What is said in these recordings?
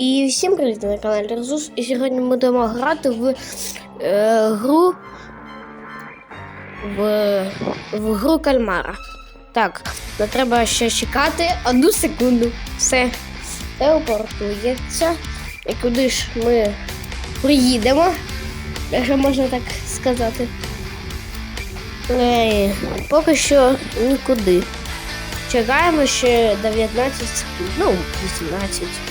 І всім привіт на каналі Резус. І сьогодні ми будемо грати в е, гру в, в гру кальмара. Так, не треба ще чекати одну секунду. Все телепортується. І куди ж ми приїдемо, якщо можна так сказати. Е, поки що нікуди. Чекаємо ще 19 секунд, ну, 18.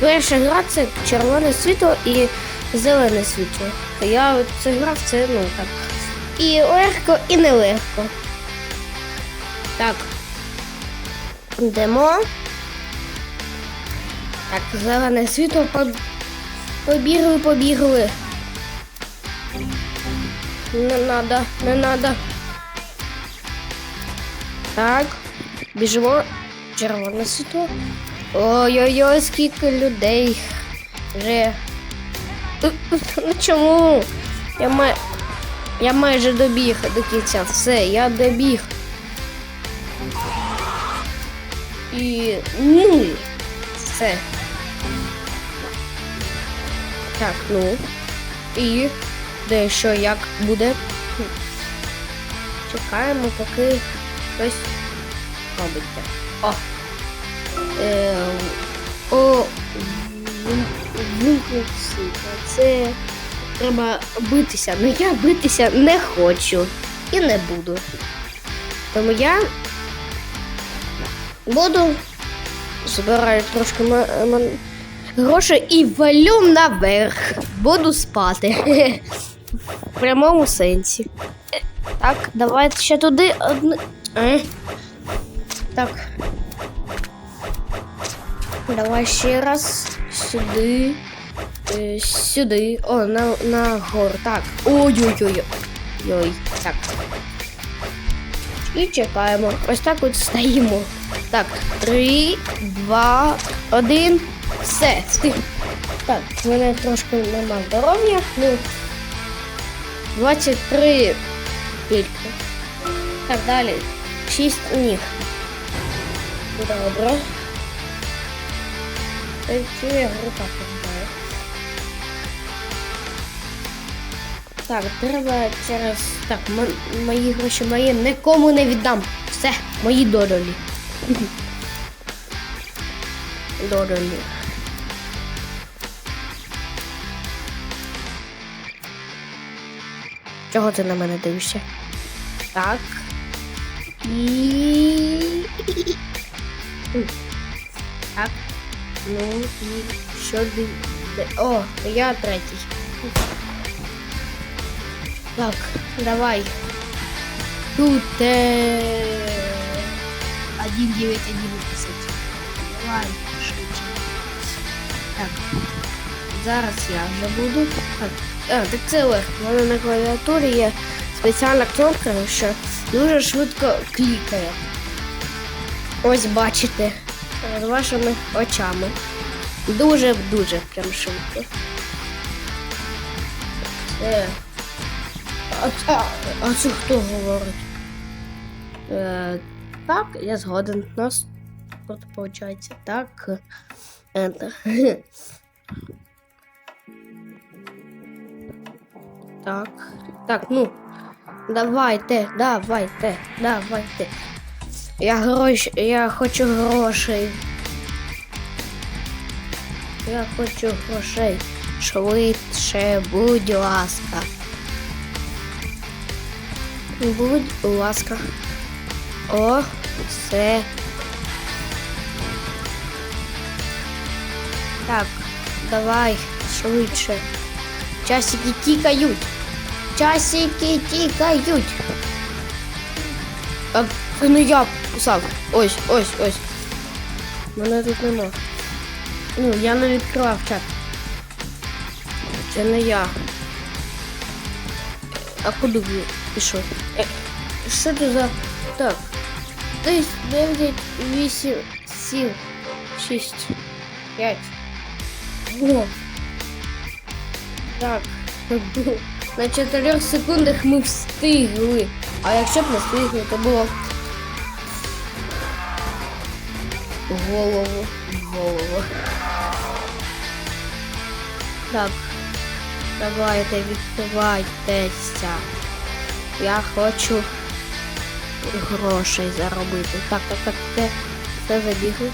Перша гра це червоне світло і зелене світло. Я це грав, це ну так. І легко, і нелегко. Так. Йдемо. Так, зелене світло по- побігли, побігли. Не надо, не надо. Так, біжимо. Червоне світло. Ой-ой-ой, скільки людей. Вже. Ну чому? Я, май... я майже добіг до кінця. Все, я добіг. І. Ну. Все. Так, ну. І. Де що, як буде? Чекаємо, поки хтось робиться. О! Е, світло. Це треба битися. Ну я битися не хочу і не буду. Тому я буду збираю трошки грошей і валю наверх. Буду спати. В прямому сенсі. Так, давайте ще туди одне. Так. Давай ще раз сюди. Сюди. О, на, на гору. Так. Ой-ой-ой. Ой. Так. І чекаємо. Ось так от стоїмо. Так. Три, два, один. Все. Стих. Так, в мене трошки нема здоров'я. Ну. 23 тільки. Так, далі. 6 ніг. Добре. Е, Цю я Так, треба через. Так, мої гроші мої нікому не віддам. Все, мої додолі. Додолі. Чого ти на мене дивишся? Так. І. Так. Ну і що О, я третій. Так, давай. Тут е... 1, 9, 11. Давай, швидше. Так. Зараз я вже буду. Так, а, так це легко. У мене на клавіатурі є спеціальна кнопка, що дуже швидко клікає. Ось бачите перед вашими очами. Дуже-дуже прям швидко. Це. А, а, а це хто говорить? Е, так, я згоден. У нас тут виходить так. Enter. Так. Так, ну. Давайте, давайте, давайте. Я гроші, я хочу грошей. Я хочу грошей. Швидше, будь ласка. Будь ласка. О, все. Так, давай, швидше. Часики тікають. Часики тікають. А, не я писав. Ось, ось, ось. Мене тут нема. Ну, я не відкривав чат. Це не я. А куди пішов? Що це за. Так. Десь 9, 8, 7, 6, 5. О. Так. На 4 секундах ми встигли. А якщо б не встигли, то було голову, голову. Так. Давайте, відкривайтеся. Я хочу грошей заробити. Так, так, так, це, це забігли.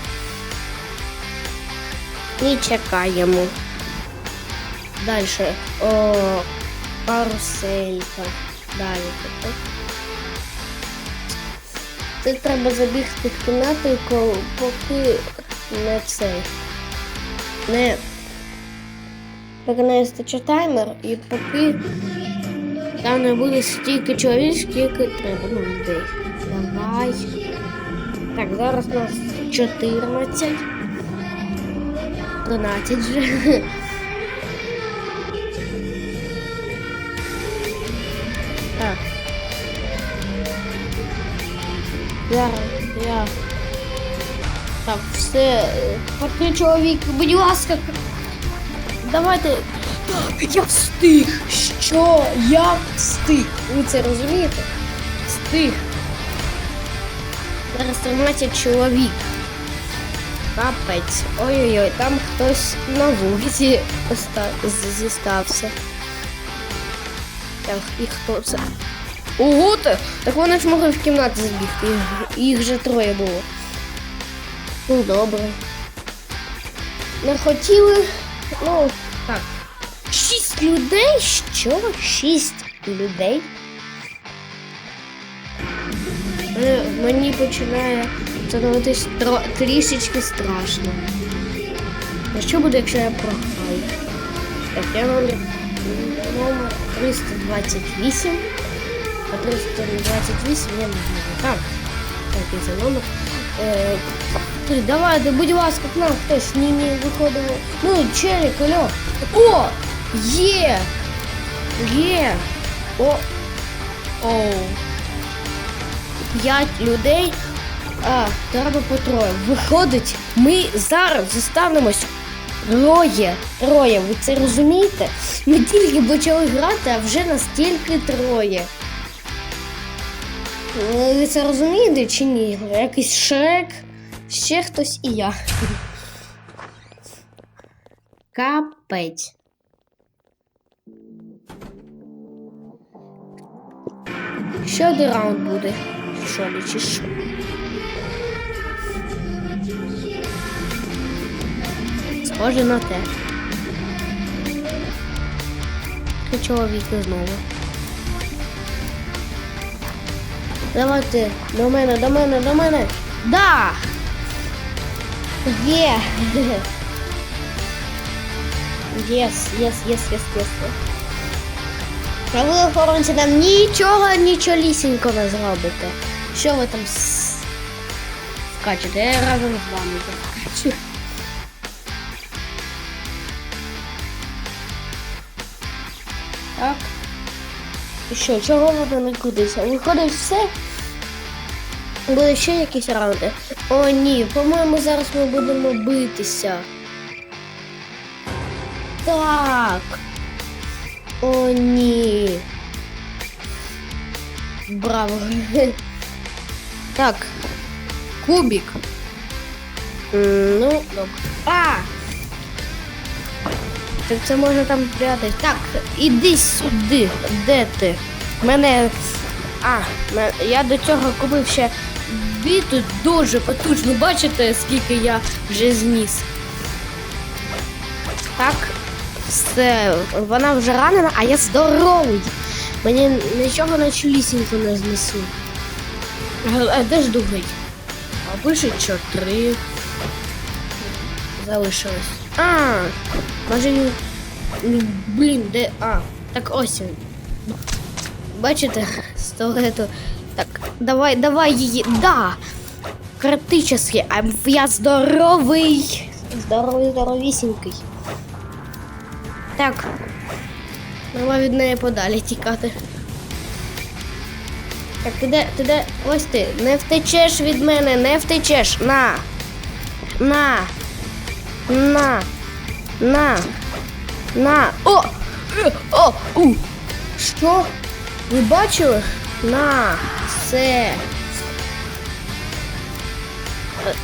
І чекаємо. Далі. О, каруселька. Далі. так. Це треба забігти в кімнату, поки не цей. Не. Вистачить таймер і поки там не буде стільки чоловік, скільки треба. Ну, людей. Давай. Так, зараз у нас 14. 13 вже. Так. Зараз я. Так, все. Поки чоловік, будь ласка. Давайте. Так, я встиг. Що? Я встиг. Ви це розумієте? Встиг. Зараз 13 чоловік. Капець. Ой-ой-ой, там хтось на вулиці зістався. Так, і хто це? Ого ти! Так вони ж могли в кімнаті збігти. Їх, вже троє було. Ну, добре. Не хотіли. Ну, так. Шість людей? Що? Шість людей? Е, Мені починає становитись трішечки страшно. А що буде, якщо я програю? Так, я номер, номер 328. А 328 я не знаю. Так. Так, і це номер. Е, давайте, будь ласка, к нам хтось. Ні, виходимо. Ну, челік, алло. О! Є! Є! О! Оу. П'ять людей. А, треба по троє. Виходить, ми зараз зостанемось троє. Троє. Ви це розумієте? Ми тільки почали грати, а вже настільки троє. Ну, Ви це розумієте чи ні? Якийсь шрек, ще хтось і я. Капець. Ще один раунд буде. Що ли. Схоже на те. Три чоловіки знову. Давайте до мене, до мене, до мене. Да! Є! Єс, єс, єс, єс, єс. А ви охоронці нам нічого, нічолісінько не зробите. Що ви там скачете? Я разом з вами скачу. Так. І що, чого ви не кудися? Виходить все? Буде ще якісь раунди? О, ні, по-моєму, зараз ми будемо битися. Так. О, ні. Браво. Так. Кубик. Ну, добре. А! Так це може там прятати. Так, іди сюди. Де ти? Мене. А, я до цього купив ще біту дуже потужно. Бачите, скільки я вже зніс. Так, все, вона вже ранена, а я здоровий. Мені нічого на чолісіньку не знесу. А, а де ж другий? А пише, що три. Залишилось. А, може він. ну, Блін, де. А, так ось він. Бачите, столету. Так, давай, давай її. Да! Критически, а я здоровий. Здоровий, здоровісінький. Так. Треба від неї подалі тікати. Так, ти де, ти де? Ось ти. Не втечеш від мене, не втечеш. На. На. На. На. На. О! О! У! Що? Ви бачили? На. Все.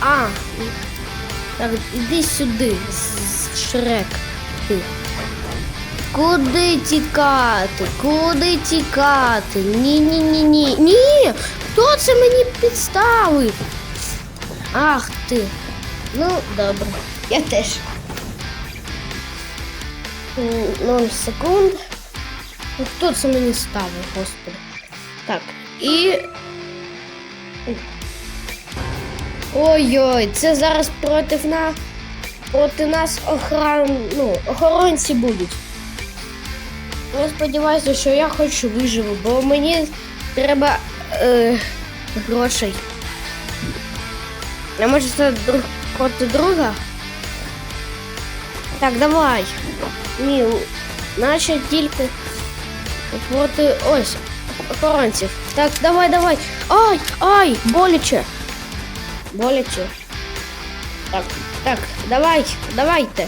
А. Так, іди сюди, Шрек. Ти. Куди тікати? Куди тікати? Ні, ні, ні! Хто це мені підставив? Ах ти. Ну, добре. Я теж. М, Ноль секунд. Ну, Хто це мені ставив, господи? Так, і. Ой-ой, це зараз проти на... проти нас охран... ну, охоронці будуть. Я сподіваюся, що я хоч виживу, бо мені треба е, грошей. А може це друг проти друга? Так, давай. Ні, наче тільки проти ось охоронців. Так, давай, давай. Ай, ай, боляче. Боляче. Так, так, давай, давайте.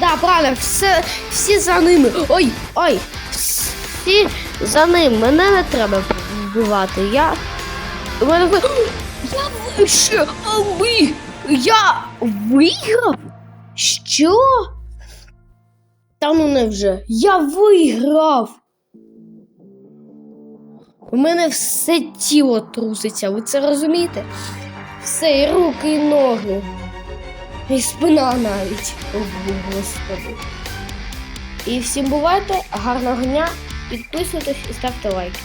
Да, правильно, все, всі за ними. Ой, ой, всі за ним. Мене не треба вбивати. Я. мене ви- Я вище, а ви. Я виграв? Що? Та ну невже? Я виграв. У мене все тіло труситься, ви це розумієте? Все, і руки, і ноги. І спина навіть. Господи. І всім бувайте, гарного дня, підписуйтесь і ставте лайки.